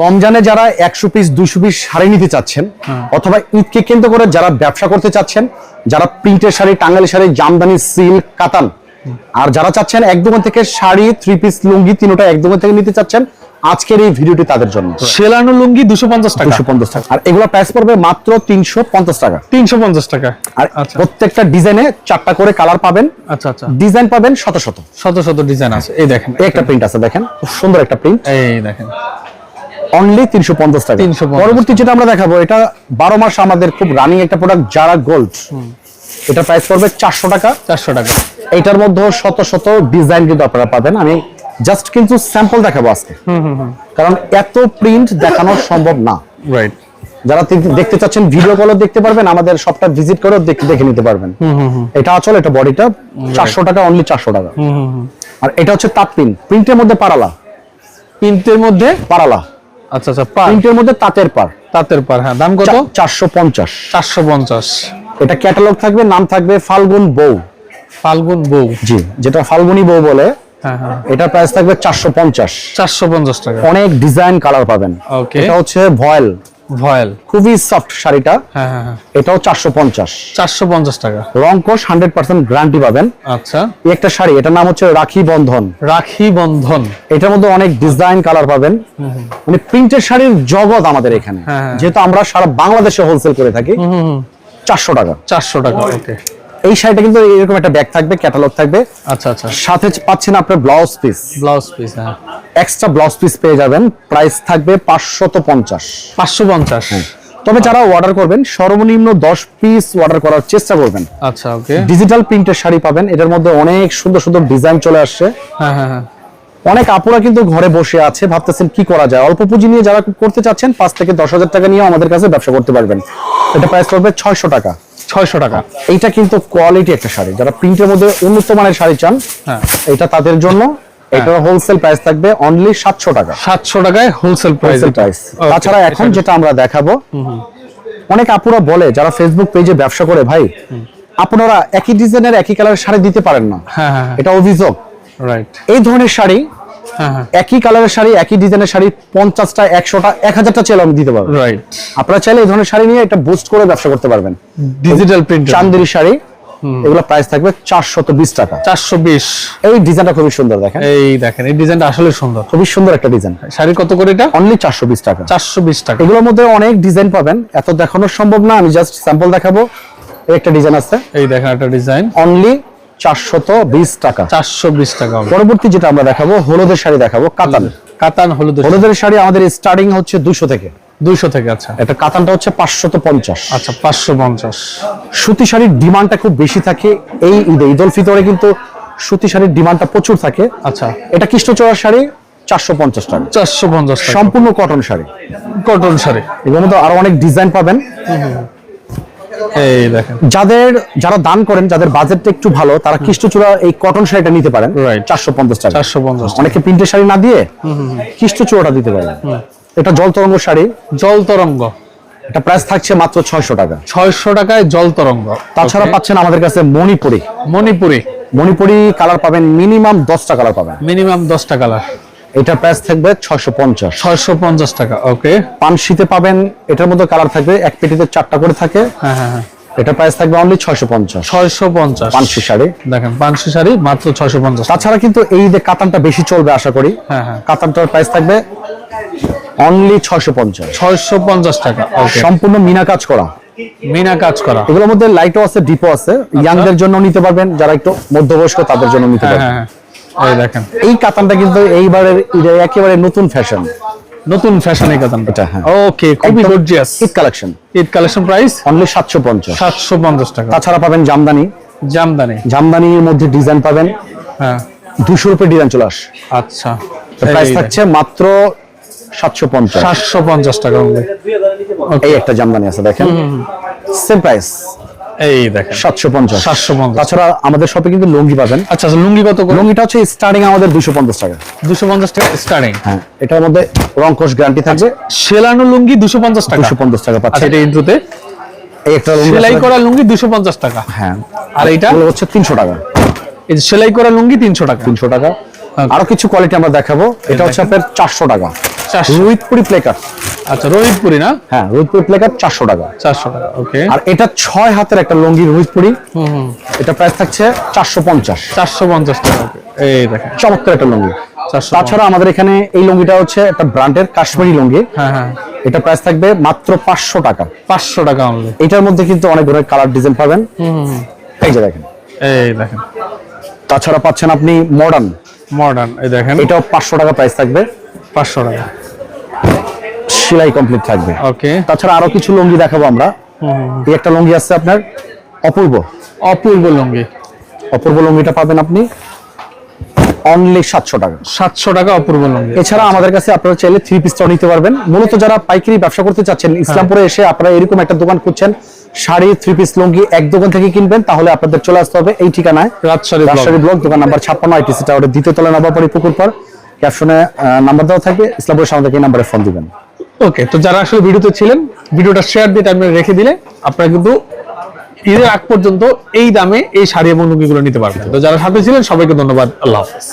রমজানে যারা একশো পিস দুইশো পিস শাড়ি নিতে চাচ্ছেন অথবা ঈদকে কেন্দ্র করে যারা ব্যবসা করতে চাচ্ছেন যারা প্রিন্টের শাড়ি টাঙ্গালি শাড়ি জামদানি সিল্ক কাতান আর যারা চাচ্ছেন এক দোকান থেকে শাড়ি থ্রি পিস লুঙ্গি তিনোটা এক দোকান থেকে নিতে চাচ্ছেন আজকের এই ভিডিওটি তাদের জন্য। সেলানো লুঙ্গি দুশো পঞ্চাশ টাকা। দুশো পঞ্চাশ টাকা। আর এগুলো প্রাইস পড়বে মাত্র তিনশো পঞ্চাশ টাকা। তিনশো পঞ্চাশ টাকা। আর আচ্ছা। প্রত্যেকটা ডিজাইনে চারটা করে কালার পাবেন। আচ্ছা আচ্ছা। ডিজাইন পাবেন শত শত। শত শত ডিজাইন আছে। এই দেখেন। একটা প্রিন্ট আছে দেখেন। সুন্দর একটা প্রিন্ট এই দেখেন। অনলি তিনশো পঞ্চাশ টাকা। 350 পরবর্তী যেটা আমরা দেখাবো এটা বারো মাস আমাদের খুব রানিং একটা প্রোডাক্ট যারা গোল্ড এটা প্রাইস পড়বে চারশো টাকা। চারশো টাকা। এইটার মধ্যে শত শত ডিজাইন কিন্তু আপনারা পাবেন। আমি জাস্ট কিন্তু স্যাম্পল দেখাবো আজকে। কারণ এত প্রিন্ট দেখানো সম্ভব না। রাইট যারা দেখতে চাচ্ছেন ভিডিও কলও দেখতে পারবেন আমাদের সবটা ভিজিট করেও দেখে নিতে পারবেন। এটা আসলে এটা বডিটা চারশো টাকা অনলি চারশো টাকা। আর এটা হচ্ছে তাঁত প্রিন্ট প্রিন্টের মধ্যে পারালা। প্রিন্টের মধ্যে? পারালা। আচ্ছা আচ্ছা পার। প্রিন্টের মধ্যে তাঁতের পার। তাঁতের পার হ্যাঁ দাম কত? চারশো পঞ্চাশ। চারশো পঞ্চাশ। এটা ক্যাটালগ থাকবে নাম থাকবে ফাল্গুন বউ। ফাল্গুন বউ। জি যেটা ফাল্গুনি বউ বলে হ্যাঁ হ্যাঁ। এটা প্রাইস থাকবে চারশো পঞ্চাশ। চারশো পঞ্চাশ টাকা। অনেক ডিজাইন কালার পাবেন। ওকে এটা হচ্ছে ভয়েল। ভয়েল খুবই সফট শাড়িটা। হ্যাঁ হ্যাঁ হ্যাঁ। এটাও চারশো পঞ্চাশ। চারশো পঞ্চাশ টাকা। রং কোষ হান্ড্রেড পার্সেন্ট গ্যারান্টি পাবেন। আচ্ছা। একটা শাড়ি এটার নাম হচ্ছে রাখি বন্ধন। রাখি বন্ধন। এটার মধ্যে অনেক ডিজাইন কালার পাবেন। মানে প্রিন্টের শাড়ির জগৎ আমাদের এখানে। যেহেতু আমরা সারা বাংলাদেশে হোলসেল করে থাকি চারশো টাকা। চারশো টাকা ওকে। এই শাড়িটা কিন্তু এরকম একটা ব্যাগ থাকবে ক্যাটালগ থাকবে। আচ্ছা আচ্ছা। সাথে পাচ্ছেন আপনার ব্লাউজ পিস ব্লাউজ পিস হ্যাঁ। এক্সট্রা ব্লাউজ পিস পেয়ে যাবেন। প্রাইস থাকবে পাঁচশত পঞ্চাশ। পাঁচশো পঞ্চাশ। তবে যারা অর্ডার করবেন সর্বনিম্ন দশ পিস অর্ডার করার চেষ্টা করবেন। আচ্ছা ওকে ডিজিটাল প্রিন্টের শাড়ি পাবেন। এটার মধ্যে অনেক সুন্দর সুন্দর ডিজাইন চলে আসছে। হ্যাঁ হ্যাঁ হ্যাঁ। অনেক আপুরা কিন্তু ঘরে বসে আছে ভাবতেছেন কি করা যায়। অল্প পুঁজি নিয়ে যারা করতে চাচ্ছেন পাঁচ থেকে দশ হাজার টাকা নিয়ে আমাদের কাছে ব্যবসা করতে পারবেন। এটা প্রাইস পড়বে ছয়শো টাকা। ছয়শো টাকা। এইটা কিন্তু কোয়ালিটি একটা শাড়ি। যারা প্রিন্টের মধ্যে উন্নত মানের শাড়ি চান হ্যাঁ। এটা তাদের জন্য এটার হোলসেল প্রাইস থাকবে অনলি সাতশো টাকা। সাতশো টাকায় হোলসেল প্রাইস তাছাড়া এখন যেটা আমরা দেখাবো অনেক আপুরা বলে যারা ফেসবুক পেজে ব্যবসা করে ভাই আপনারা একই ডিজাইনের একই কালারের শাড়ি দিতে পারেন না। হ্যাঁ হ্যাঁ এটা অভিযোগ। রাইট এই ধরনের শাড়ি একই কালারের শাড়ি একই ডিজাইনের শাড়ি পঞ্চাশটা একশোটা এক হাজারটা চাইলে আমি দিতে পারব। রাইট আপনারা চাইলে এই ধরনের শাড়ি নিয়ে একটা বুস্ট করে ব্যবসা করতে পারবেন। ডিজিটাল প্রিন্ট চান্দেরি শাড়ি এগুলো প্রাইস থাকবে চারশত বিশ টাকা। চারশো বিশ। এই ডিজাইনটা খুবই সুন্দর দেখেন। এই দেখেন এই ডিজাইনটা আসলে সুন্দর। খুবই সুন্দর একটা ডিজাইন। শাড়ি কত করে এটা? অনলি চারশো বিশ টাকা। চারশো বিশ টাকা। এগুলোর মধ্যে অনেক ডিজাইন পাবেন এত দেখানো সম্ভব না আমি জাস্ট স্যাম্পল দেখাবো। এই একটা ডিজাইন আছে। এই দেখেন একটা ডিজাইন। অনলি চারশত বিশ টাকা। চারশো বিশ টাকা পরবর্তী যেটা আমরা দেখাবো হলুদের শাড়ি দেখাবো কাতান। কাতান হলুদ হলুদের শাড়ি আমাদের স্টার্টিং হচ্ছে দুশো থেকে। দুইশো থেকে আচ্ছা। এটা কাতানটা হচ্ছে পাঁচশত পঞ্চাশ। আচ্ছা পাঁচশো পঞ্চাশ। সুতি শাড়ির ডিমান্ডটা খুব বেশি থাকে এই ঈদে। ঈদ উল ফিতরে কিন্তু সুতি শাড়ির ডিমান্ডটা প্রচুর থাকে। আচ্ছা। এটা কৃষ্ণচূড়ার শাড়ি চারশো পঞ্চাশ টাকা। চারশো পঞ্চাশ সম্পূর্ণ কটন শাড়ি। কটন শাড়ি। এগুলোর মধ্যে আরও অনেক ডিজাইন পাবেন। যাদের যারা দান করেন যাদের বাজেটটা একটু ভালো তারা কৃষ্ণচূড়া এই কটন শাড়িটা নিতে পারেন। চারশো পঞ্চাশ টাকা। চারশো পঞ্চাশ অনেকে প্রিন্টের শাড়ি না দিয়ে কৃষ্ণচূড়াটা দিতে পারেন। এটা জল তরঙ্গ শাড়ি। জল তরঙ্গ। এটা প্রাইস থাকছে মাত্র ছয়শো টাকা। ছয়শো টাকায় জল তরঙ্গ। তাছাড়া পাচ্ছেন আমাদের কাছে মণিপুরি। মণিপুরি। মণিপুরি কালার পাবেন মিনিমাম দশটা কালার পাবেন। মিনিমাম দশটা কালার এটা প্রাইস থাকবে ছয়শো পঞ্চাশ। ছয়শো পঞ্চাশ টাকা ওকে পানশিতে পাবেন এটার মধ্যে কালার থাকবে এক পেটিতে চারটা করে থাকে। হ্যাঁ হ্যাঁ হ্যাঁ। এটা প্রাইস থাকবে অনলি ছয়শো পঞ্চাশ। ছয়শো পঞ্চাশ। পানশি শাড়ি। দেখেন পাঁচশো শাড়ি মাত্র ছয়শো পঞ্চাশ। তাছাড়া কিন্তু এই যে কাতানটা বেশি চলবে আশা করি হ্যাঁ হ্যাঁ। কাতানটার প্রাইস থাকবে অনলি ছয়শো পঞ্চাশ। ছয়শো পঞ্চাশ টাকা ওকে সম্পূর্ণ মিনা কাজ করা। মিনা কাজ করা। এগুলোর মধ্যে লাইটও আছে ডিপো আছে। ইয়াংদের জন্য নিতে পারবেন যারা একটু মধ্যবয়স্ক তাদের জন্য নিতে হ্যাঁ পারবেন। হ্যাঁ হ্যাঁ। এই দেখেন। এই কাতানটা কিন্তু এইবারের একেবারে নতুন ফ্যাশন নতুন ফ্যাশনের কাতান এটা, হ্যাঁ। ওকে খুবই gorgeous Eid collection Eid collection price only সাতশো পঞ্চাশ। সাতশো পঞ্চাশ টাকা। তাছাড়া পাবেন জামদানি। জামদানি। জামদানির মধ্যে ডিজাইন পাবেন। হ্যাঁ। দুশো রুপে ডিজাইন চলে আসে। আচ্ছা। প্রাইস থাকছে মাত্র সাতশো পঞ্চাশ। সাতশো পঞ্চাশ টাকা only। এই একটা জামদানি আছে দেখেন। সেম প্রাইস এই দেখেন। সাতশো পঞ্চাশ। সাতশো পঞ্চাশ। তাছাড়া আমাদের শপে কিন্তু লুঙ্গি পাবেন। আচ্ছা আচ্ছা, লুঙ্গি কত লুঙ্গিটা হচ্ছে স্টার্টিং আমাদের দুশো পঞ্চাশ টাকা। দুশো পঞ্চাশ টাকা স্টার্টিং হ্যাঁ এটার মধ্যে গ্যারান্টি থাকবে। সেলানো লুঙ্গি দুশো পঞ্চাশ টাকা? দুশো পঞ্চাশ টাকা আচ্ছা এটা ইন্ট্রোতে এই একটা লুঙ্গি সেলাই করা লুঙ্গি দুশো পঞ্চাশ টাকা। হ্যাঁ। আর এইটা? এগুলো হচ্ছে তিনশো টাকা। এই যে সেলাই করা লুঙ্গি তিনশো টাকা। তিনশো টাকা। আরও কিছু কোয়ালিটি আমরা দেখাবো। এটা হচ্ছে আপনার চারশো টাকা। 400 রোহিতপুরি প্লেকার আচ্ছা রোহিতপুরি না? হ্যাঁ রোহিতপুরি প্লেকার চারশো টাকা। চারশো টাকা ওকে আর এটা ছয় হাতের একটা লঙ্গি রোহিতপুরি। এটা প্রাইস থাকছে চারশো পঞ্চাশ। চারশো পঞ্চাশ টাকা এই দেখেন। চমৎকার একটা লুঙ্গি। তাছাড়া আমাদের এখানে এই লুঙ্গিটা হচ্ছে একটা ব্র্যান্ডের কাশ্মীরি লুঙ্গি। হ্যাঁ হ্যাঁ। এটা প্রাইস থাকবে মাত্র পাঁচশো টাকা। পাঁচশো টাকা এটার মধ্যে কিন্তু অনেক ধরনের কালার ডিজাইন পাবেন। এই যে দেখেন। এই দেখেন। তাছাড়া পাচ্ছেন আপনি মডার্ন মডার্ন এই দেখেন। এটাও পাঁচশো টাকা প্রাইস থাকবে। পাঁচশো টাকা। সেলাই কমপ্লিট থাকবে। ওকে তাছাড়া আরও কিছু লুঙ্গি দেখাবো আমরা। এই একটা লুঙ্গি আছে আপনার অপূর্ব। অপূর্ব লুঙ্গি। অপূর্ব লুঙ্গিটা পাবেন আপনি অনলি সাতশো টাকা। সাতশো টাকা অপূর্ব লুঙ্গি। এছাড়া আমাদের কাছে আপনারা চাইলে থ্রি পিসটাও নিতে পারবেন। মূলত যারা পাইকারি ব্যবসা করতে চাচ্ছেন ইসলামপুরে এসে আপনারা এরকম একটা দোকান খুঁজছেন শাড়ি থ্রি পিস লুঙ্গি এক দোকান থেকে কিনবেন তাহলে আপনাদের চলে আসতে হবে এই ঠিকানায়। রাজশাহী। রাজশাহী ব্লক দোকান নাম্বার ছাপ্পান্ন আইটিসি টাওয়ারের দ্বিতীয় তলা নবাবাড়ি পুকুর পর ক্যাপশনে নাম্বার দেওয়া থাকবে ইসলামপুরের সামনে এই নাম্বারে ফোন দিবেন। ওকে তো যারা আসলে ভিডিওতে ছিলেন, ভিডিওটা শেয়ার দিয়ে টাইমে রেখে দিলে আপনারা কিন্তু ঈদের আগ পর্যন্ত এই দামে এই শাড়ি এবং লুঙ্গিগুলো নিতে পারবেন। তো যারা সাথে ছিলেন, সবাইকে ধন্যবাদ। আল্লাহ হাফেজ।